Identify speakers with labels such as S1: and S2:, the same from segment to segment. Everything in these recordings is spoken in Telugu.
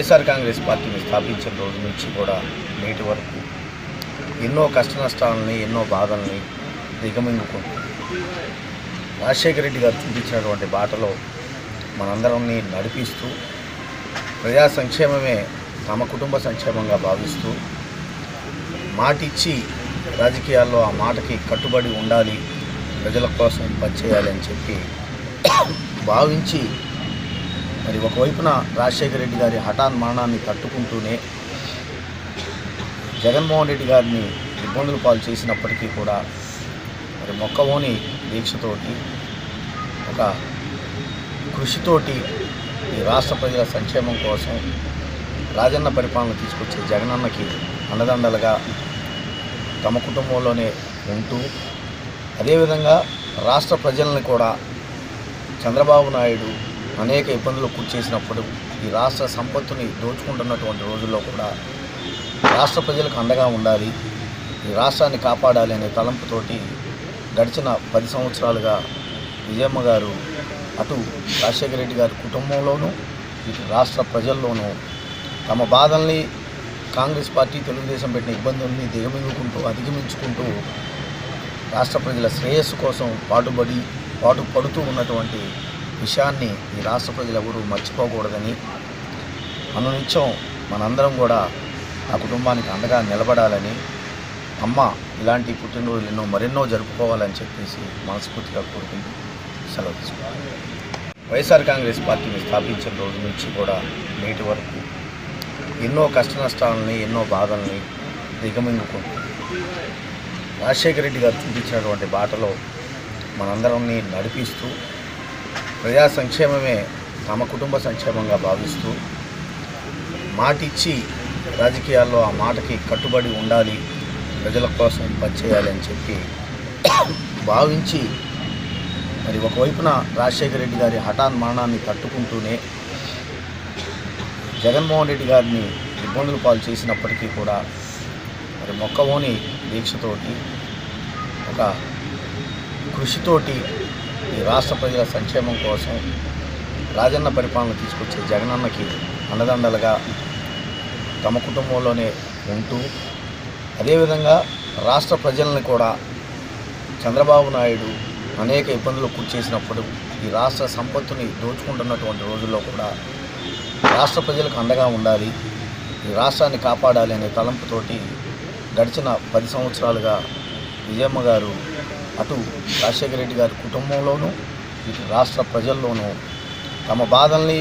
S1: వైఎస్ఆర్ కాంగ్రెస్ పార్టీని స్థాపించిన రోజు నుంచి కూడా నేటి వరకు ఎన్నో కష్ట నష్టాలని ఎన్నో బాధల్ని దిగమింగుకుంటుంది రాజశేఖర రెడ్డి గారు చూపించినటువంటి బాటలో మనందరినీ నడిపిస్తూ ప్రజా సంక్షేమమే తమ కుటుంబ సంక్షేమంగా భావిస్తూ మాటిచ్చి రాజకీయాల్లో ఆ మాటకి కట్టుబడి ఉండాలి ప్రజల కోసం పనిచేయాలి అని చెప్పి భావించి మరి ఒకవైపున రాజశేఖర రెడ్డి గారి హఠాన్ మరణాన్ని తట్టుకుంటూనే జగన్మోహన్ రెడ్డి గారిని ఇబ్బందులు పాలు చేసినప్పటికీ కూడా మరి మొక్కవోని దీక్షతోటి ఒక కృషితోటి ఈ రాష్ట్ర ప్రజల సంక్షేమం కోసం రాజన్న పరిపాలన తీసుకొచ్చే జగనన్నకి అండదండలుగా తమ కుటుంబంలోనే ఉంటూ అదేవిధంగా రాష్ట్ర ప్రజల్ని కూడా చంద్రబాబు నాయుడు అనేక ఇబ్బందులు చేసినప్పుడు ఈ రాష్ట్ర సంపత్తుని దోచుకుంటున్నటువంటి రోజుల్లో కూడా రాష్ట్ర ప్రజలకు అండగా ఉండాలి ఈ రాష్ట్రాన్ని కాపాడాలి అనే తలంపుతోటి గడిచిన పది సంవత్సరాలుగా విజయమ్మ గారు అటు రాజశేఖర రెడ్డి గారి కుటుంబంలోనూ ఇటు రాష్ట్ర ప్రజల్లోనూ తమ బాధల్ని కాంగ్రెస్ పార్టీ తెలుగుదేశం పెట్టిన ఇబ్బందుల్ని దిగమింగుకుంటూ అధిగమించుకుంటూ రాష్ట్ర ప్రజల శ్రేయస్సు కోసం పాటుపడి పాటు పడుతూ ఉన్నటువంటి విషయాన్ని ఈ రాష్ట్ర ప్రజలు ఎవరూ మర్చిపోకూడదని అనునిత్యం మనందరం కూడా ఆ కుటుంబానికి అండగా నిలబడాలని అమ్మ ఇలాంటి పుట్టినరోజులు ఎన్నో మరెన్నో జరుపుకోవాలని చెప్పేసి మనస్ఫూర్తిగా కోరుకుంటూ సెలవు తీసుకున్నాను వైఎస్ఆర్ కాంగ్రెస్ పార్టీని స్థాపించిన రోజు నుంచి కూడా నేటి వరకు ఎన్నో కష్ట నష్టాలని ఎన్నో బాధల్ని దిగమింగుకుంటూ రాజశేఖర రెడ్డి గారు చూపించినటువంటి బాటలో మనందరినీ నడిపిస్తూ ప్రజా సంక్షేమమే తమ కుటుంబ సంక్షేమంగా భావిస్తూ మాటిచ్చి రాజకీయాల్లో ఆ మాటకి కట్టుబడి ఉండాలి ప్రజల కోసం పనిచేయాలి అని చెప్పి భావించి మరి ఒకవైపున రాజశేఖర రెడ్డి గారి హఠాన్ మరణాన్ని తట్టుకుంటూనే జగన్మోహన్ రెడ్డి గారిని ఇబ్బందులు పాలు చేసినప్పటికీ కూడా మరి మొక్కవోని దీక్షతోటి ఒక కృషితోటి ఈ రాష్ట్ర ప్రజల సంక్షేమం కోసం రాజన్న పరిపాలన తీసుకొచ్చే జగనన్నకి అండదండలుగా తమ కుటుంబంలోనే ఉంటూ అదేవిధంగా రాష్ట్ర ప్రజల్ని కూడా చంద్రబాబు నాయుడు అనేక ఇబ్బందులు చేసినప్పుడు ఈ రాష్ట్ర సంపత్తుని దోచుకుంటున్నటువంటి రోజుల్లో కూడా రాష్ట్ర ప్రజలకు అండగా ఉండాలి ఈ రాష్ట్రాన్ని కాపాడాలి అనే తలంపుతోటి గడిచిన పది సంవత్సరాలుగా విజయమ్మ గారు అటు రాజశేఖర రెడ్డి గారి కుటుంబంలోనూ ఇటు రాష్ట్ర ప్రజల్లోనూ తమ బాధల్ని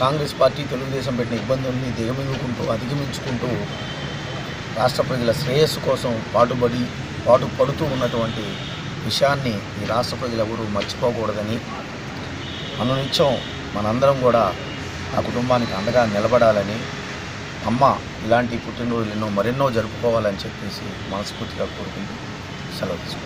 S1: కాంగ్రెస్ పార్టీ తెలుగుదేశం పెట్టిన ఇబ్బందుల్ని దిగమింగుకుంటూ అధిగమించుకుంటూ రాష్ట్ర ప్రజల శ్రేయస్సు కోసం పాటుపడి పాటు పడుతూ ఉన్నటువంటి విషయాన్ని ఈ రాష్ట్ర ప్రజలు ఎవరూ మర్చిపోకూడదని అనునిత్యం మనందరం కూడా ఆ కుటుంబానికి అండగా నిలబడాలని అమ్మ ఇలాంటి పుట్టినరోజులు ఎన్నో మరెన్నో జరుపుకోవాలని చెప్పేసి మనస్ఫూర్తిగా కోరుకుంటున్నాను. Saludos.